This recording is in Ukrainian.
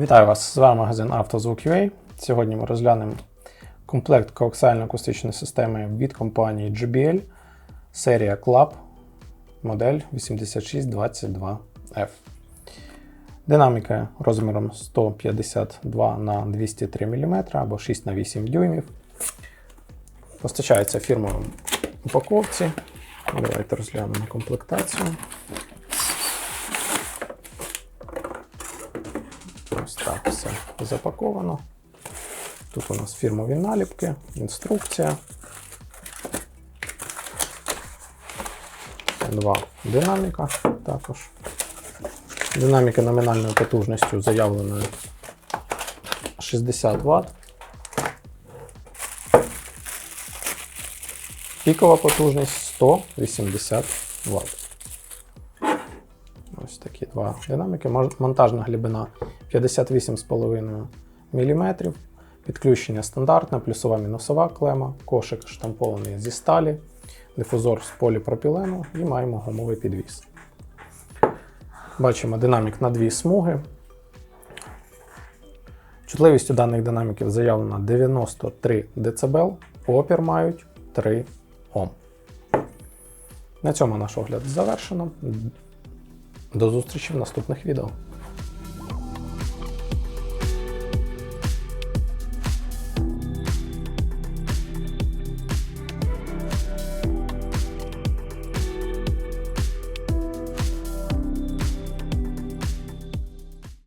Вітаю вас! З вами магазин «Автозвук.UA». Сьогодні ми розглянемо комплект коаксіально-акустичної системи від компанії JBL, серія Club, модель 8622F. Динаміка розміром 152 на 203 мм або 6 на 8 дюймів. Постачається в упаковці. Давайте розглянемо комплектацію. Ось так все запаковано. Тут у нас фірмові наліпки, інструкція. Два динаміка також. Динаміки номінальною потужністю заявленою 60 Вт. Пікова потужність 180 Вт. Ось такі два динаміки. Монтажна глибина 58,5 мм. Підключення стандартне, плюсова мінусова клема, кошик штампований зі сталі, дифузор з поліпропілену і маємо гумовий підвіс. Бачимо динамік на дві смуги. Чутливість у даних динаміків заявлена 93 дБ, опір мають 3 Ом. На цьому наш огляд завершено. До зустрічі в наступних відео.